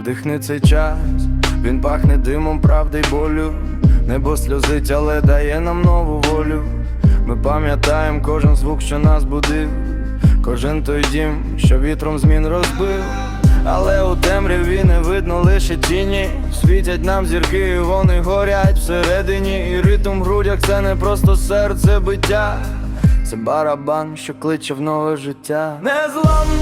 Вдихни цей час, він пахне димом, правди й болю. Небо сльозить, але дає нам нову волю. Ми пам'ятаємо кожен звук, що нас будив, кожен той дім, що вітром змін розбив. Але у темряві не видно лише тіні. Світять нам зірки, і вони горять всередині. І ритм в грудях це не просто серце биття. Це барабан, що кличе в нове життя. Незламність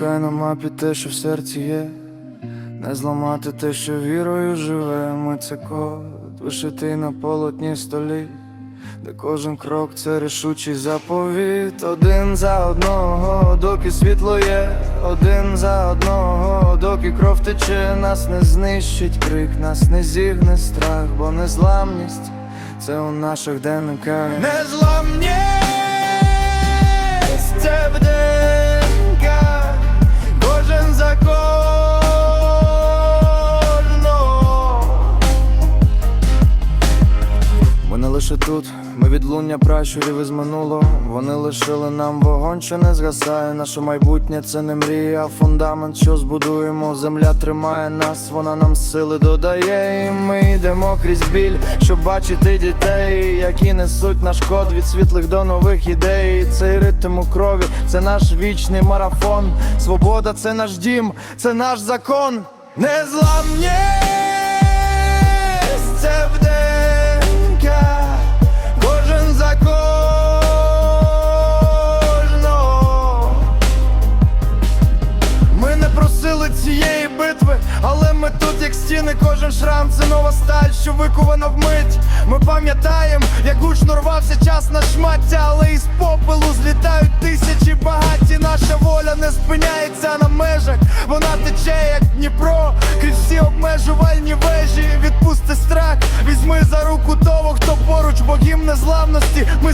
шукай на мапі те, що в серці є, не зламати те, що вірою живе. Ми це код, вишитий на полотні столі, де кожен крок це рішучий заповіт. Один за одного, доки світло є, один за одного, доки кров тече, нас не знищить крик, нас не зігне страх, бо незламність це у наших ДНК. Незламність лише тут, ми відлуння пращурів із минулого. Вони лишили нам вогонь, що не згасає. Наше майбутнє це не мрія, а фундамент, що збудуємо. Земля тримає нас, вона нам сили додає. І ми йдемо крізь біль, щоб бачити дітей Які несуть наш код від світлих до нових ідей. Цей ритм у крові, це наш вічний марафон. Свобода це наш дім, це наш закон. Незламність битви, але ми тут, як стіни, кожен шрам це нова сталь, що викувана вмить. Ми пам'ятаємо, як гучно рвався час на шмаття, але із попелу злітають тисячі багаті. Наша воля не спиняється на межах, вона тече, як Дніпро, крізь всі обмежувальні вежі. Відпусти страх, візьми за руку того, хто поруч, бо гімн незламності. Ми